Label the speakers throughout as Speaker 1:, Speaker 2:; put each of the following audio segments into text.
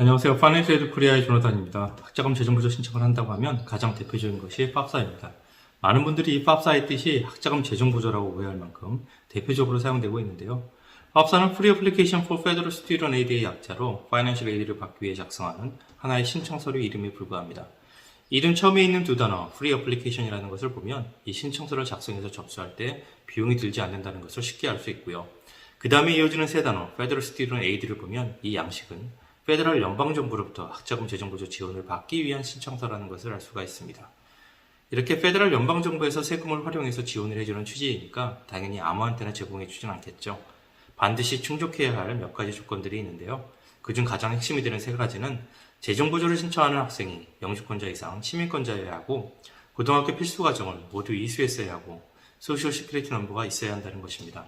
Speaker 1: 안녕하세요. 파이낸스 에드 코리아의 조나단입니다. 학자금 재정부조 신청을 한다고 하면 가장 대표적인 것이 팝사입니다. 많은 분들이 이 팝사의 뜻이 학자금 재정부조라고 오해할 만큼 대표적으로 사용되고 있는데요. 팝사는 Free Application for Federal Student Aid의 약자로 Financial Aid를 받기 위해 작성하는 하나의 신청 서류 이름에 불과합니다. 이름 처음에 있는 두 단어, Free Application이라는 것을 보면 이 신청서를 작성해서 접수할 때 비용이 들지 않는다는 것을 쉽게 알 수 있고요. 그 다음에 이어지는 세 단어, Federal Student Aid를 보면 이 양식은 페더럴 연방정부로부터 학자금 재정부조 지원을 받기 위한 신청서라는 것을 알 수가 있습니다. 이렇게 페더럴 연방정부에서 세금을 활용해서 지원을 해주는 취지이니까 당연히 아무한테나 제공해 주진 않겠죠. 반드시 충족해야 할 몇 가지 조건들이 있는데요. 그중 가장 핵심이 되는 세 가지는 재정부조를 신청하는 학생이 영주권자 이상 시민권자여야 하고 고등학교 필수 과정을 모두 이수했어야 하고 소셜 시큐리티 넘버가 있어야 한다는 것입니다.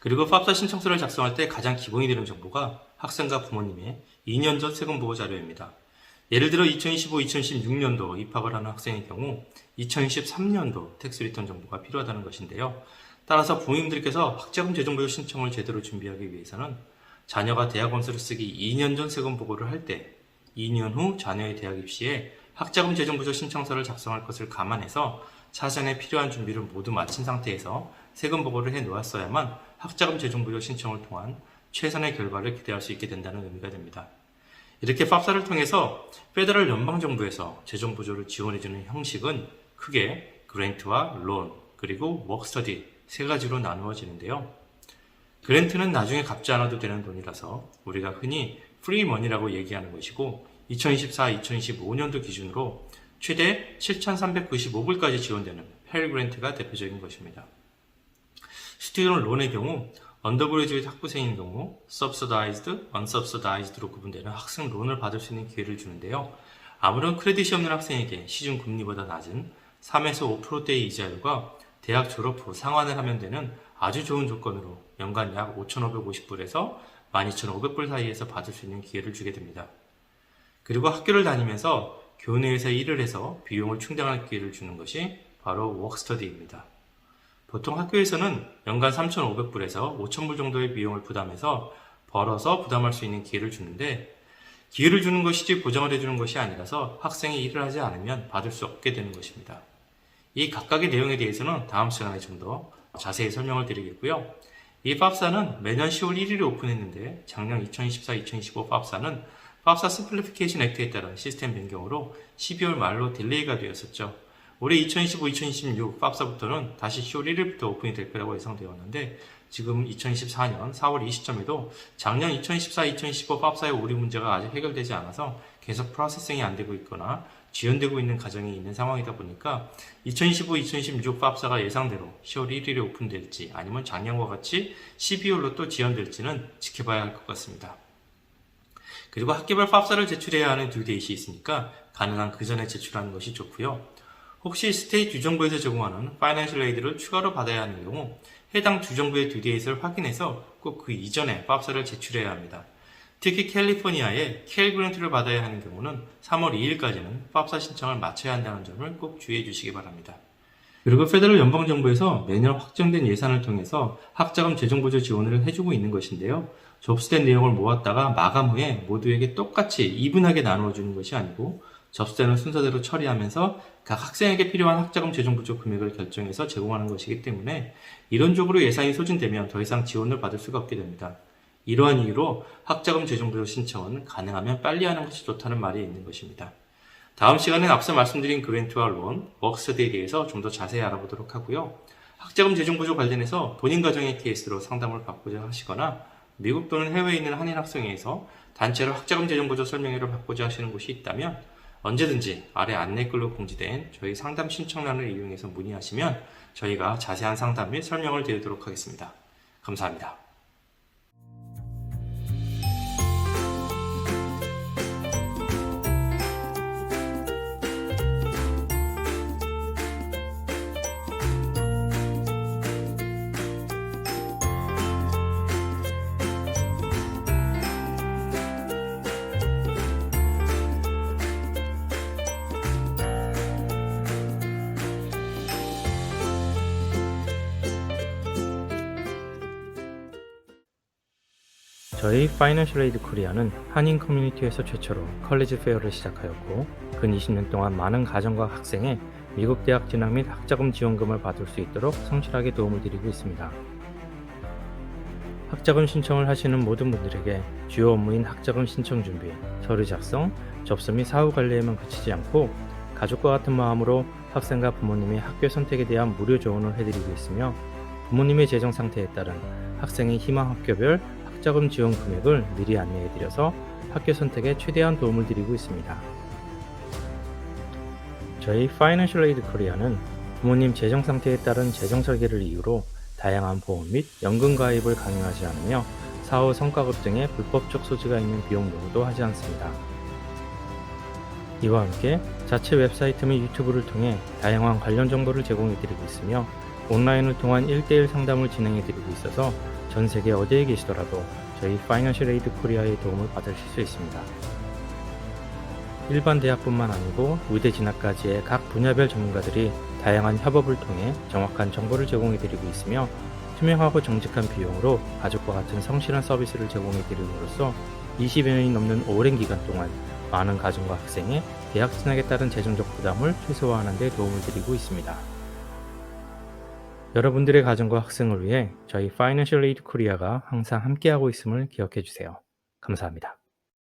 Speaker 1: 그리고 팝사 신청서를 작성할 때 가장 기본이 되는 정보가 학생과 부모님의 2년 전 세금 보고 자료입니다. 예를 들어 2025-2016년도 입학을 하는 학생의 경우 2013년도 텍스 리턴 정보가 필요하다는 것인데요. 따라서 부모님들께서 학자금 재정보조 신청을 제대로 준비하기 위해서는 자녀가 대학 원서를 쓰기 2년 전 세금 보고를 할 때 2년 후 자녀의 대학 입시에 학자금 재정부조 신청서를 작성할 것을 감안해서 사전에 필요한 준비를 모두 마친 상태에서 세금 보고를 해 놓았어야만 학자금 재정부조 신청을 통한 최선의 결과를 기대할 수 있게 된다는 의미가 됩니다. 이렇게 팝사를 통해서 페더럴 연방정부에서 재정부조를 지원해주는 형식은 크게 그랜트와 론, 그리고 워크스터디 세 가지로 나누어지는데요. 그랜트는 나중에 갚지 않아도 되는 돈이라서 우리가 흔히 프리머니라고 얘기하는 것이고 2024-2025년도 기준으로 최대 7,395불까지 지원되는 펠 그랜트가 대표적인 것입니다. 스튜던 론의 경우 언더그레지웨이트 학부생인 경우 subsidized, unsubsidized로 구분되는 학생 론을 받을 수 있는 기회를 주는데요. 아무런 크레딧이 없는 학생에게 시중 금리보다 낮은 3에서 5%대의 이자율과 대학 졸업 후 상환을 하면 되는 아주 좋은 조건으로 연간 약 5,550불에서 12,500불 사이에서 받을 수 있는 기회를 주게 됩니다. 그리고 학교를 다니면서 교내에서 일을 해서 비용을 충당할 기회를 주는 것이 바로 워크스터디입니다. 보통 학교에서는 연간 3,500불에서 5,000불 정도의 비용을 부담해서 벌어서 부담할 수 있는 기회를 주는데 기회를 주는 것이지 보장을 해주는 것이 아니라서 학생이 일을 하지 않으면 받을 수 없게 되는 것입니다. 이 각각의 내용에 대해서는 다음 시간에 좀 더 자세히 설명을 드리겠고요. 이 팝사는 매년 10월 1일에 오픈했는데 작년 2024-2025 팝사는 팝사 심플리피케이션 액트에 따른 시스템 변경으로 12월 말로 딜레이가 되었었죠. 올해 2025-2026 팝사부터는 다시 10월 1일부터 오픈이 될 거라고 예상되었는데 지금 2024년 4월 이 시점에도 작년 2024-2025 팝사의 오류 문제가 아직 해결되지 않아서 계속 프로세싱이 안 되고 있거나 지연되고 있는 과정이 있는 상황이다 보니까 2025-2026 팝사가 예상대로 10월 1일에 오픈될지 아니면 작년과 같이 12월로 또 지연될지는 지켜봐야 할 것 같습니다. 그리고 학교별 팝사를 제출해야 하는 두 데이시 있으니까 가능한 그 전에 제출하는 것이 좋고요. 혹시 스테이트 주정부에서 제공하는 파이낸셜 에이드를 추가로 받아야 하는 경우 해당 주정부의 듀데이트를 확인해서 꼭 그 이전에 팝사를 제출해야 합니다. 특히 캘리포니아에 캘 그랜트를 받아야 하는 경우는 3월 2일까지는 팝사 신청을 마쳐야 한다는 점을 꼭 주의해 주시기 바랍니다. 그리고 페더럴 연방정부에서 매년 확정된 예산을 통해서 학자금 재정보조 지원을 해주고 있는 것인데요. 접수된 내용을 모았다가 마감 후에 모두에게 똑같이 이분하게 나누어 주는 것이 아니고 접수되는 순서대로 처리하면서 각 학생에게 필요한 학자금 재정부조 금액을 결정해서 제공하는 것이기 때문에 이론적으로 예산이 소진되면 더 이상 지원을 받을 수가 없게 됩니다. 이러한 이유로 학자금 재정부조 신청은 가능하면 빨리 하는 것이 좋다는 말이 있는 것입니다. 다음 시간엔 앞서 말씀드린 그랜트와 론, 워크스터디에 대해서 좀 더 자세히 알아보도록 하고요. 학자금 재정부조 관련해서 본인 가정의 케이스로 상담을 받고자 하시거나 미국 또는 해외에 있는 한인 학생회에서 단체로 학자금 재정부조 설명회를 받고자 하시는 곳이 있다면 언제든지 아래 안내글로 공지된 저희 상담 신청란을 이용해서 문의하시면 저희가 자세한 상담 및 설명을 드리도록 하겠습니다. 감사합니다. 저희 파이낸셜 에이드 코리아는 한인 커뮤니티에서 최초로 컬리지 페어를 시작하였고 근 20년 동안 많은 가정과 학생에 미국 대학 진학 및 학자금 지원금을 받을 수 있도록 성실하게 도움을 드리고 있습니다. 학자금 신청을 하시는 모든 분들에게 주요 업무인 학자금 신청 준비, 서류 작성, 접수 및 사후 관리에만 그치지 않고 가족과 같은 마음으로 학생과 부모님의 학교 선택에 대한 무료 조언을 해드리고 있으며 부모님의 재정 상태에 따른 학생의 희망 학교별 학자금 지원 금액을 미리 안내해드려서 학교 선택에 최대한 도움을 드리고 있습니다. 저희 파이낸셜 에이드 코리아는 부모님 재정 상태에 따른 재정 설계를 이유로 다양한 보험 및 연금 가입을 강요하지 않으며 사후 성과급 등의 불법적 소지가 있는 비용 요구도 하지 않습니다. 이와 함께 자체 웹사이트 및 유튜브를 통해 다양한 관련 정보를 제공해 드리고 있으며 온라인을 통한 1대1 상담을 진행해 드리고 있어서 전 세계 어디에 계시더라도 저희 파이낸셜 에이드 코리아의 도움을 받으실 수 있습니다. 일반 대학뿐만 아니고 의대 진학까지의 각 분야별 전문가들이 다양한 협업을 통해 정확한 정보를 제공해 드리고 있으며 투명하고 정직한 비용으로 가족과 같은 성실한 서비스를 제공해 드림으로써 20여 년이 넘는 오랜 기간 동안 많은 가정과 학생의 대학 진학에 따른 재정적 부담을 최소화하는 데 도움을 드리고 있습니다. 여러분들의 가정과 학생을 위해 저희 파이낸셜 에이드 코리아가 항상 함께하고 있음을 기억해 주세요. 감사합니다.